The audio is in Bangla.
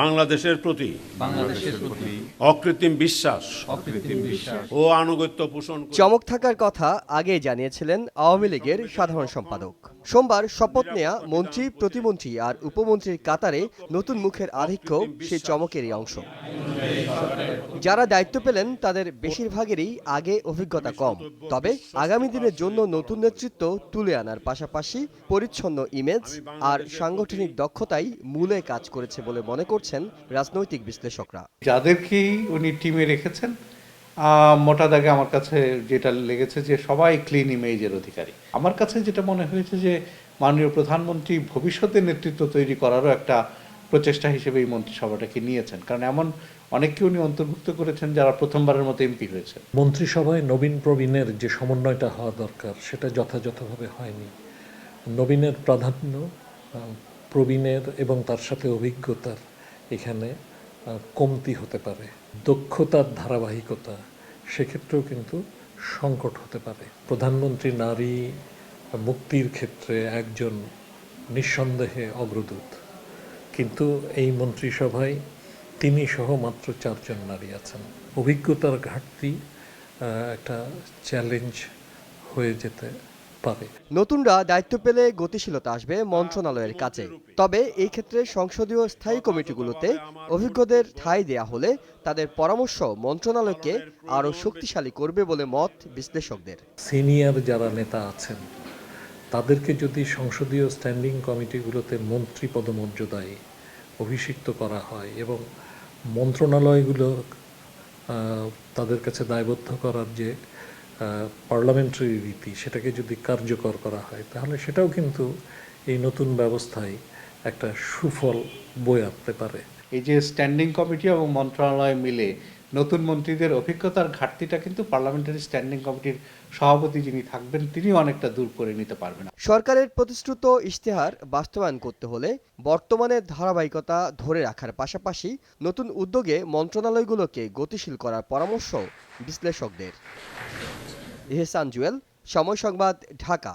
বাংলাদেশের প্রতি বাংলাদেশের প্রতি অকৃত্রিম বিশ্বাস অকৃত্রিম বিশ্বাস ও আনুগত্য পোষণ চমক থাকার কথা আগেই জানিয়েছিলেন আওয়ামী লীগের সাধারণ সম্পাদক। সোমবার শপথ নেয়া মন্ত্রী প্রতিমন্ত্রী আর উপমন্ত্রীর কাতারে নতুন মুখের আধিক্য সেই চমকেরই অংশ। যারা দায়িত্ব পেলেন তাদের বেশিরভাগেরই আগে অভিজ্ঞতা কম। তবে আগামী দিনের জন্য নতুন নেতৃত্ব তুলে আনার পাশাপাশি পরিচ্ছন্ন ইমেজ আর সাংগঠনিক দক্ষতাই মূলে কাজ করেছে বলে মনে করছেন রাজনৈতিক বিশ্লেষকরা। যাদেরকেই উনি টিমে রেখেছেন আহ, মোটা দাগে আমার কাছে যেটা লেগেছে যে সবাই ক্লিন ইমেজের অধিকারী। আমার কাছে যেটা মনে হয়েছে যে মাননীয় প্রধানমন্ত্রী ভবিষ্যতে নেতৃত্ব তৈরি করারও একটা প্রচেষ্টা হিসেবে এই মন্ত্রিসভাটাকে নিয়েছেন। কারণ এমন অনেককে উনি অন্তর্ভুক্ত করেছেন যারা প্রথমবারের মতো এমপি হয়েছে মন্ত্রিসভায় নবীন প্রবীণের যে সমন্বয়টা হওয়া দরকার সেটা যথাযথভাবে হয়নি। নবীনের প্রাধান্য প্রবীণের এবং তার সাথে অভিজ্ঞতার এখানে কমতি হতে পারে, দক্ষতার ধারাবাহিকতা সেক্ষেত্রেও কিন্তু সংকট হতে পারে। প্রধানমন্ত্রী নারী মুক্তির ক্ষেত্রে একজন নিঃসন্দেহে অগ্রদূত। কিন্তু এই মন্ত্রিসভায় তিনি সহ মাত্র চারজন নারী আছেন। অভিজ্ঞতার ঘাটতি একটা চ্যালেঞ্জ হয়ে যেতে পারে নতুনরা দায়িত্ব পেলে গতিশীলতা আসবে মন্ত্রণালয়ের কাছে। তবে এই ক্ষেত্রে সংসদীয় স্থায়ী কমিটিগুলোতে অভিজ্ঞদের ঠাঁই দেয়া হলে তাদের পরামর্শ মন্ত্রণালয়কে আরও শক্তিশালী করবে বলে মত বিশ্লেষকদের। সিনিয়র যারা নেতা আছেন তাদেরকে যদি সংসদীয় স্ট্যান্ডিং কমিটিগুলোতে মন্ত্রী পদমর্যাদায় অভিষিক্ত করা হয় এবং মন্ত্রণালয়গুলো আহ, তাদের কাছে দায়বদ্ধ করার যে পার্লামেন্টারি রীতি সেটাকে যদি কার্যকর করা হয় তাহলে সেটাও কিন্তু এই নতুন ব্যবস্থায় একটা সুফল বয়ে আনতে পারে। এই যে স্ট্যান্ডিং কমিটি এবং মন্ত্রণালয় মিলে নতুন মন্ত্রীদের অভিজ্ঞতার ঘাটতিটা কিন্তু পার্লামেন্টারি স্ট্যান্ডিং কমিটির সভাপতি যিনি থাকবেন তিনি অনেকটা দূর করে নিতে পারবেন। সরকারের প্রতিশ্রুত ইশতেহার বাস্তবায়ন করতে হলে বর্তমানে ধারাবাহিকতা ধরে রাখার পাশাপাশি নতুন উদ্যোগে মন্ত্রণালয়গুলোকে গতিশীল করার পরামর্শ বিশ্লেষকদের। ইহসান জুয়েল সময় সংবাদ ঢাকা।